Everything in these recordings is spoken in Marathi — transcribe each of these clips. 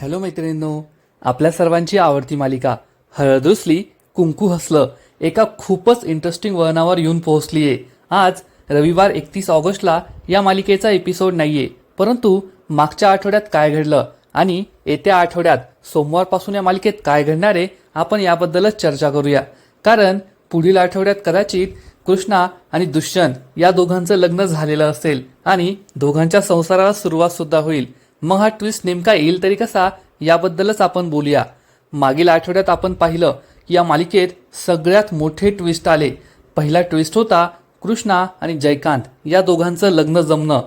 हॅलो मैत्रिणींनो आपल्या सर्वांची आवडती मालिका हळदुसली कुंकू हसलं एका खूपच इंटरेस्टिंग वळणावर येऊन पोहोचली आहे आज रविवार एकतीस ऑगस्टला या मालिकेचा एपिसोड नाही आहे परंतु मागच्या आठवड्यात काय घडलं आणि येत्या आठवड्यात सोमवारपासून या मालिकेत काय घडणार आहे आपण याबद्दलच चर्चा करूया. कारण पुढील आठवड्यात कदाचित कृष्णा आणि दुष्यंत या दोघांचं लग्न झालेलं असेल आणि दोघांच्या संसाराला सुरुवात सुद्धा होईल. मग हा ट्विस्ट नेमका येईल तरी कसा याबद्दलच आपण बोलूया. मागील आठवड्यात आपण पाहिलं की या मालिकेत सगळ्यात मोठे ट्विस्ट आले. पहिला ट्विस्ट होता कृष्णा आणि जयकांत या दोघांचं लग्न जमणं.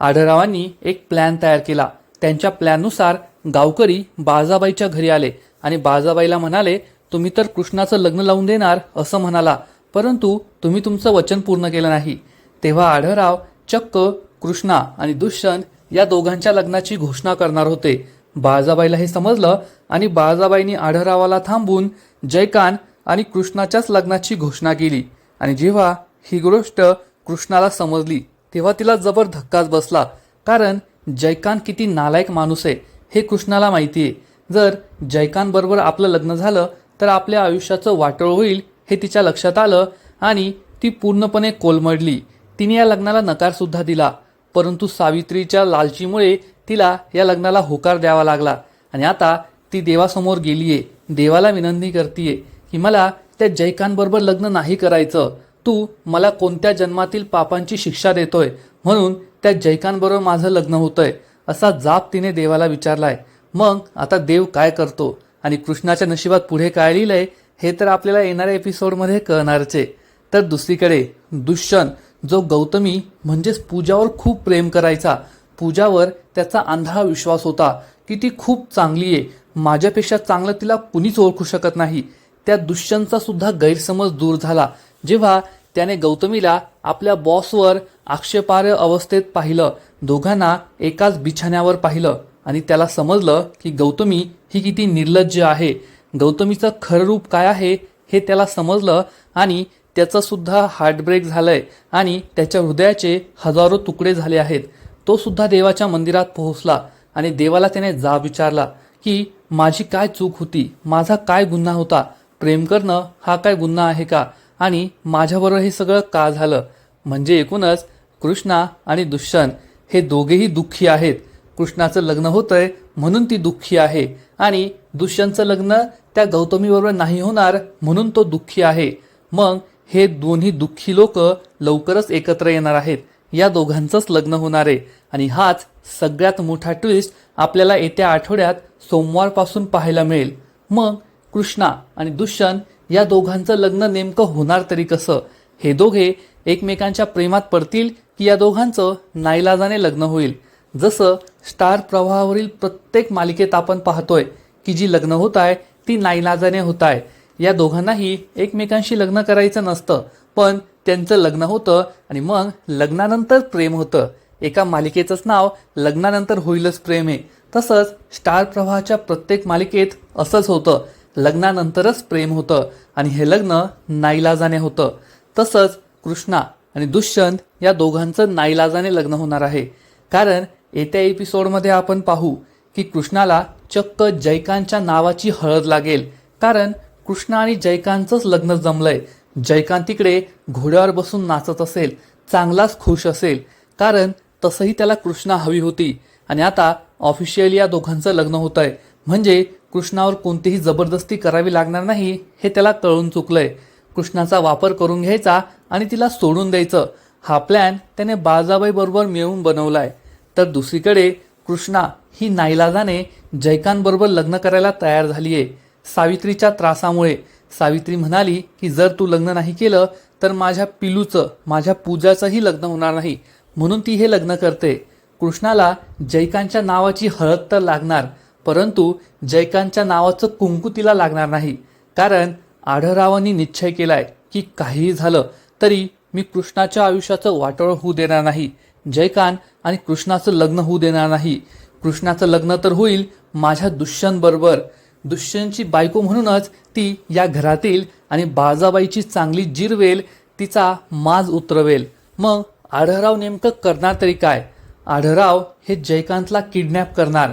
आढळरावांनी एक प्लॅन तयार केला. त्यांच्या प्लॅननुसार गावकरी बाळजाबाईच्या घरी आले आणि बाळजाबाईला म्हणाले तुम्ही तर कृष्णाचं लग्न लावून देणार असं म्हणाला. परंतु तुम्ही तुमचं वचन पूर्ण केलं नाही. तेव्हा आढळराव चक्क कृष्णा आणि दुष्यंत या दोघांच्या लग्नाची घोषणा करणार होते. बाळजाबाईला हे समजलं आणि बाळजाबाईंनी आढळरावाला थांबून जयकांत आणि कृष्णाच्याच लग्नाची घोषणा केली. आणि जेव्हा ही गोष्ट कृष्णाला समजली तेव्हा तिला जबर धक्काच बसला. कारण जयकांत किती नालायक माणूस आहे हे कृष्णाला माहिती आहे. जर जयकांतबरोबर आपलं लग्न झालं तर आपल्या आयुष्याचं वाटळ होईल हे तिच्या लक्षात आलं आणि ती पूर्णपणे कोलमडली. तिने या लग्नाला नकारसुद्धा दिला. परंतु सावित्रीच्या लालचीमुळे तिला या लग्नाला होकार द्यावा लागला. आणि आता ती देवासमोर गेली आहे देवाला विनंती करतीये की मला त्या जयकांबरोबर लग्न नाही करायचं. तू मला कोणत्या जन्मातील पापांची शिक्षा देतोय? म्हणून त्या जयकांबरोबर माझं लग्न होतंय असा जाप तिने देवाला विचारलाय. मग आता देव काय करतो? आणि कृष्णाच्या नशिबात पुढे काय लिहिलंय? हे तर आपल्याला येणाऱ्या एपिसोडमध्ये कळणारचे. तर दुसरीकडे दुष्यंत. जो गौतमी म्हणजेच पूजावर खूप प्रेम करायचा पूजावर त्याचा आंधळा विश्वास होता की ती खूप चांगली आहे. माझ्यापेक्षा चांगलं तिला कुणीच ओळखू शकत नाही. त्या दुष्यंतचा सुद्धा गैरसमज दूर झाला. जेव्हा त्याने गौतमीला आपल्या बॉसवर आक्षेपार्ह अवस्थेत पाहिलं दोघांना एकाच बिछाण्यावर पाहिलं आणि त्याला समजलं की गौतमी ही किती निर्लज्ज आहे. गौतमीचं खरं रूप काय आहे हे त्याला समजलं आणि त्याचंसुद्धा हार्टब्रेक झालं आहे आणि त्याच्या हृदयाचे हजारो तुकडे झाले आहेत. तो सुद्धा देवाच्या मंदिरात पोहोचला आणि देवाला त्याने जाब विचारला की माझी काय चूक होती? माझा काय गुन्हा होता? प्रेम करणं हा काय गुन्हा आहे का? आणि माझ्याबरोबर हे सगळं का झालं? म्हणजे एकूणच कृष्णा आणि दुष्यंत हे दोघेही दुःखी आहेत. कृष्णाचं लग्न होतंय म्हणून ती दुःखी आहे आणि दुष्यंतचं लग्न त्या गौतमीबरोबर नाही होणार म्हणून तो दुःखी आहे. मग हे दोन्ही दुःखी लोक लवकरच एकत्र येणार आहेत. या दोघांचंच लग्न होणार आहे. आणि हाच सगळ्यात मोठा ट्विस्ट आपल्याला येत्या आठवड्यात सोमवारपासून पाहायला मिळेल. मग कृष्णा आणि दुष्यंत या दोघांचं लग्न नेमकं होणार तरी कसं? हे दोघे एकमेकांच्या प्रेमात पडतील की या दोघांचं नाईलाजाने लग्न होईल? जसं स्टार प्रवाहावरील प्रत्येक मालिकेत आपण पाहतोय की जी लग्न होत आहे ती नाईलाजाने होत आहे. या दोघांनाही एकमेकांशी लग्न करायचं नसतं पण त्यांचं लग्न होतं आणि मग लग्नानंतर प्रेम होतं. एका मालिकेचंच नाव लग्नानंतर होईलच प्रेम आहे. तसंच स्टार प्रवाहाच्या प्रत्येक मालिकेत असंच होतं. लग्नानंतरच प्रेम होतं आणि हे लग्न नाईलाजाने होतं. तसंच कृष्णा आणि दुष्यंत या दोघांचं नाईलाजाने लग्न होणार आहे. कारण येत्या एपिसोडमध्ये आपण पाहू की कृष्णाला चक्क जयकांतच्या नावाची हळद लागेल. कारण कृष्णा आणि जयकांतचंच लग्न जमलंय. जयकांत तिकडे घोड्यावर बसून नाचत असेल चांगलाच खुश असेल. कारण तसंही त्याला कृष्णा हवी होती. आणि आता ऑफिशियली या दोघांचं लग्न होत आहे म्हणजे कृष्णावर कोणतीही जबरदस्ती करावी लागणार नाही हे त्याला कळून चुकलंय. कृष्णाचा वापर करून घ्यायचा आणि तिला सोडून द्यायचं. हा प्लॅन त्याने बाळजाबाई बरोबर मिळवून बनवलाय. तर दुसरीकडे कृष्णा ही नाईलाजाने जयकांतबरोबर लग्न करायला तयार झाली आहे सावित्रीच्या त्रासामुळे. सावित्री म्हणाली की जर तू लग्न नाही केलं तर माझ्या पिलूचं माझ्या पूजाचंही लग्न होणार नाही. म्हणून ती हे लग्न करते. कृष्णाला जयकांतच्या नावाची हळद तर लागणार परंतु जयकांतच्या नावाचं कुंकू तिला लागणार नाही. कारण आढळरावांनी निश्चय केलाय की काहीही झालं तरी मी कृष्णाच्या आयुष्याचं वाटोळ होऊ देणार नाही. जयकांत आणि कृष्णाचं लग्न होऊ देणार नाही. कृष्णाचं लग्न तर होईल माझ्या दुष्यंतबरोबर. दुष्यंतची बायको म्हणूनच ती या घरातील आणि बाळजाबाईची चांगली जिरवेल तिचा माज उतरवेल. मग आढळराव नेमकं करणार तरी काय? आढळराव हे जयकांतला किडनॅप करणार.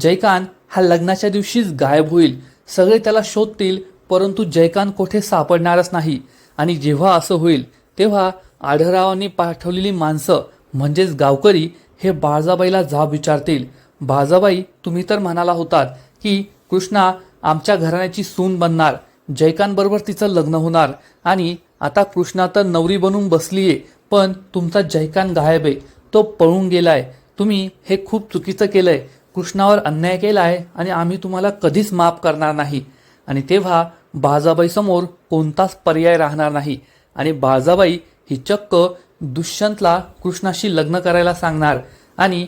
जयकांत हा लग्नाच्या दिवशीच गायब होईल. सगळे त्याला शोधतील परंतु जयकांत कोठे सापडणारच नाही. आणि जेव्हा असं होईल तेव्हा आढळरावांनी पाठवलेली माणसं म्हणजेच गावकरी हे बाळजाबाईला जाब विचारतील. बाळजाबाई तुम्ही तर म्हणाला होतात की कृष्णा आमच्या घराण्याची सून बनणार जयकांबरोबर तिचं लग्न होणार आणि आता कृष्णा तर नवरी बनून बसलीये पण तुमचा जयकांत गायब आहे तो पळून गेलाय. तुम्ही हे खूप चुकीचं केलं आहे कृष्णावर अन्याय केला आहे आणि आम्ही तुम्हाला कधीच माफ करणार नाही. आणि तेव्हा बाळजाबाई समोर कोणताच पर्याय राहणार नाही. आणि बाळजाबाई ही चक्क दुष्यंतला कृष्णाशी लग्न करायला सांगणार आणि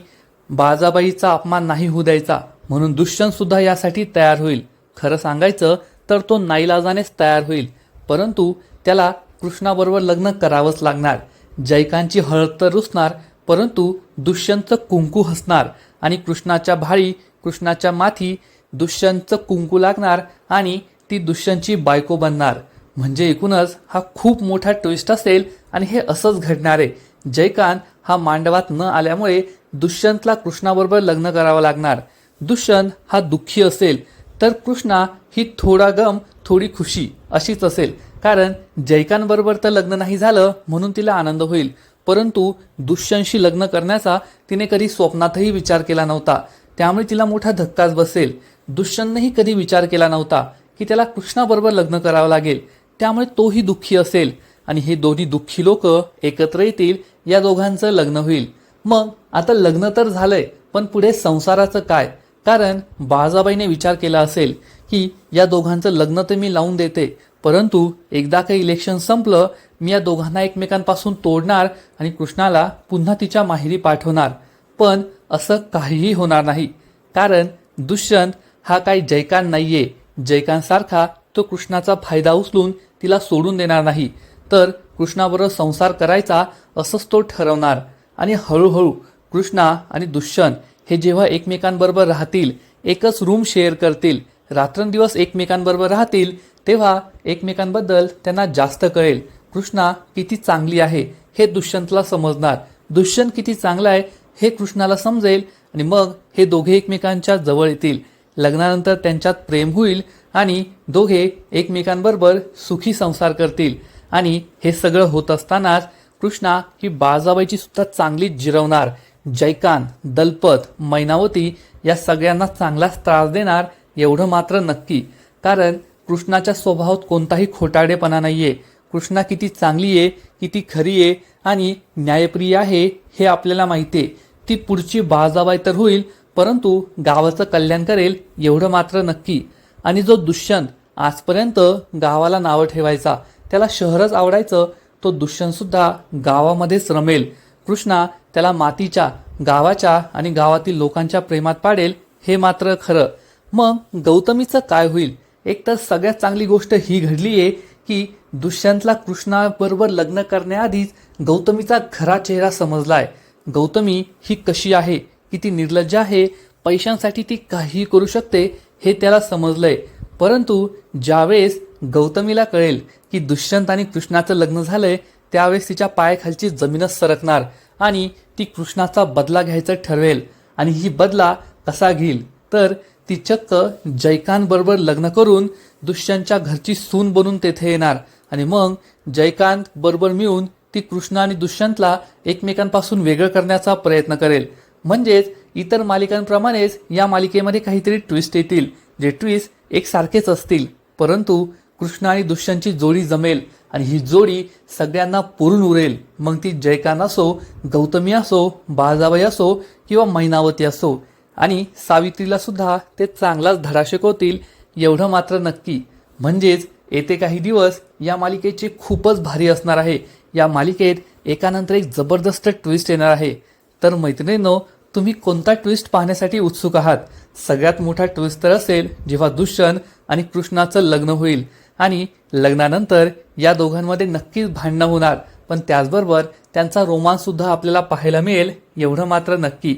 बाळजाबाईचा अपमान नाही होऊ द्यायचा. म्हणून दुष्यंतसुद्धा यासाठी तयार होईल. खरं सांगायचं तर तो नाईलाजानेच तयार होईल. परंतु त्याला कृष्णाबरोबर लग्न करावंच लागणार. जयकांची हळद तर रुसणार परंतु दुष्यंतचं कुंकू हसणार आणि कृष्णाच्या भाळी कृष्णाच्या माथी दुष्यंतचं कुंकू लागणार आणि ती दुष्यंतची बायको बनणार. म्हणजे एकूणच हा खूप मोठा ट्विस्ट असेल आणि हे असंच घडणार आहे. जयकांत हा मांडवात न आल्यामुळे दुष्यंतला कृष्णाबरोबर लग्न करावं लागणार. दुष्यंत हा दुःखी असेल तर कृष्णा ही थोडा गम थोडी खुशी अशीच असेल. कारण जैकांबरोबर तर लग्न नाही झालं म्हणून तिला आनंद होईल. परंतु दुष्यंतशी लग्न करण्याचा तिने कधी स्वप्नातही विचार केला नव्हता. त्यामुळे तिला मोठा धक्काच बसेल. दुष्यंतनेही कधी विचार केला नव्हता की त्याला कृष्णाबरोबर लग्न करावं लागेल. त्यामुळे तोही दुःखी असेल. आणि हे दोन्ही दुःखी लोक एकत्र येतील या दोघांचं लग्न होईल. मग आता लग्न तर झालंय पण पुढे संसाराचं काय? कारण बाळाबाईने विचार केला असेल की या दोघांचं लग्न तर मी लावून देते परंतु एकदा काही इलेक्शन संपलं मी या दोघांना एकमेकांपासून तोडणार आणि कृष्णाला पुन्हा तिच्या माहेरी पाठवणार. पण असं काहीही होणार नाही. कारण दुष्यंत हा काही जयकांत नाहीये. जयकांतसारखा तो कृष्णाचा फायदा उचलून तिला सोडून देणार नाही. तर कृष्णाबरोबर संसार करायचा असंच तो ठरवणार. आणि हळूहळू कृष्णा आणि दुष्यंत हे जेव्हा एकमेकांबरोबर राहतील एकच रूम शेअर करतील रात्रंदिवस एकमेकांबरोबर राहतील तेव्हा एकमेकांबद्दल त्यांना जास्त कळेल. कृष्णा किती चांगली आहे हे दुष्यंतला समजणार. दुष्यंत किती चांगला आहे हे कृष्णाला समजेल आणि मग हे दोघे एकमेकांच्या जवळ येतील. लग्नानंतर त्यांच्यात प्रेम होईल आणि दोघे एकमेकांबरोबर सुखी संसार करतील. आणि हे सगळं होत असतानाच कृष्णा ही बाळजाबाईची सुद्धा चांगली जिरवणार. जैकान दलपत मैनावती या सगळ्यांना चांगलाच त्रास देणार एवढं मात्र नक्की. कारण कृष्णाच्या स्वभावात कोणताही खोटाडेपणा नाहीये. कृष्णा किती चांगली आहे किती खरी आहे आणि न्यायप्रिय आहे हे आपल्याला माहिती आहे. ती पुढची बाजाबाई तर होईल परंतु गावाचं कल्याण करेल एवढं मात्र नक्की. आणि जो दुष्यंत आजपर्यंत गावाला नावं ठेवायचा त्याला शहरच आवडायचं तो दुष्यंत सुद्धा गावामध्येच रमेल. कृष्णा त्याला मातीच्या गावाच्या आणि गावातील लोकांच्या प्रेमात पाडेल हे मात्र खरं. मग गौतमीचं काय होईल? एक तर सगळ्यात चांगली गोष्ट ही घडली आहे की दुष्यंतला कृष्णाबरोबर लग्न करण्याआधीच गौतमीचा खरा चेहरा समजलाय. गौतमी ही कशी आहे? किती निर्लज्ज आहे? पैशांसाठी ती काहीही करू शकते हे त्याला समजलंय. परंतु ज्यावेळेस गौतमीला कळेल की दुष्यंत आणि कृष्णाचं लग्न झालंय त्यावेळेस तिच्या पायाखालची जमीनच सरकणार आणि ती कृष्णाचा बदला घ्यायचं ठरवेल. आणि ही बदला कसा घेईल? तर ती चक्क जयकांतबरोबर लग्न करून दुष्यंतच्या घरची सून बनून तेथे येणार. आणि मग जयकांत बरोबर मिळून ती कृष्ण आणि दुष्यंतला एकमेकांपासून वेगळं करण्याचा प्रयत्न करेल. म्हणजेच इतर मालिकांप्रमाणेच या मालिकेमध्ये काहीतरी ट्विस्ट येतील. जे ट्विस्ट एकसारखेच असतील. परंतु कृष्ण आणि दुष्यंतची जोडी जमेल. आणि ही जोडी सगळ्यांना पुरून उरेल. मग ती जयकान असो गौतमी असो बाळजाबाई असो किंवा मैनावती असो. आणि सावित्रीला सुद्धा ते चांगलाच धडा शिकवतील एवढं मात्र नक्की. म्हणजेच येते काही दिवस या मालिकेचे खूपच भारी असणार आहे. या मालिकेत एकानंतर एक जबरदस्त ट्विस्ट येणार आहे. तर मैत्रिणींनो तुम्ही कोणता ट्विस्ट पाहण्यासाठी उत्सुक आहात? सगळ्यात मोठा ट्विस्ट तर असेल जेव्हा दुष्यंत आणि कृष्णाचं लग्न होईल. आणि लग्नानंतर या दोघांमध्ये नक्कीच भांडणं होणार. पण त्याचबरोबर त्यांचा रोमांस सुद्धा आपल्याला पाहायला मिळेल एवढं मात्र नक्की.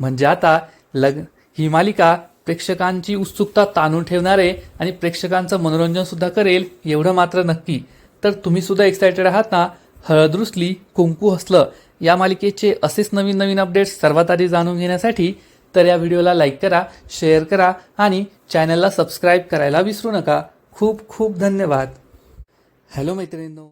म्हणजे आता लग्न ही मालिका प्रेक्षकांची उत्सुकता ताणून ठेवणारे आणि प्रेक्षकांचं मनोरंजन सुद्धा करेल एवढं मात्र नक्की. तर तुम्ही सुद्धा एक्सायटेड आहात ना? हळद रुसली कुंकू हसलं या मालिकेचे असेच नवीन नवीन अपडेट्स सर्वात आधी जाणून घेण्यासाठी तर या व्हिडिओला लाईक करा शेअर करा आणि चॅनलला सबस्क्राईब करायला विसरू नका. खूप खूप धन्यवाद. हॅलो मैत्रिणींनो.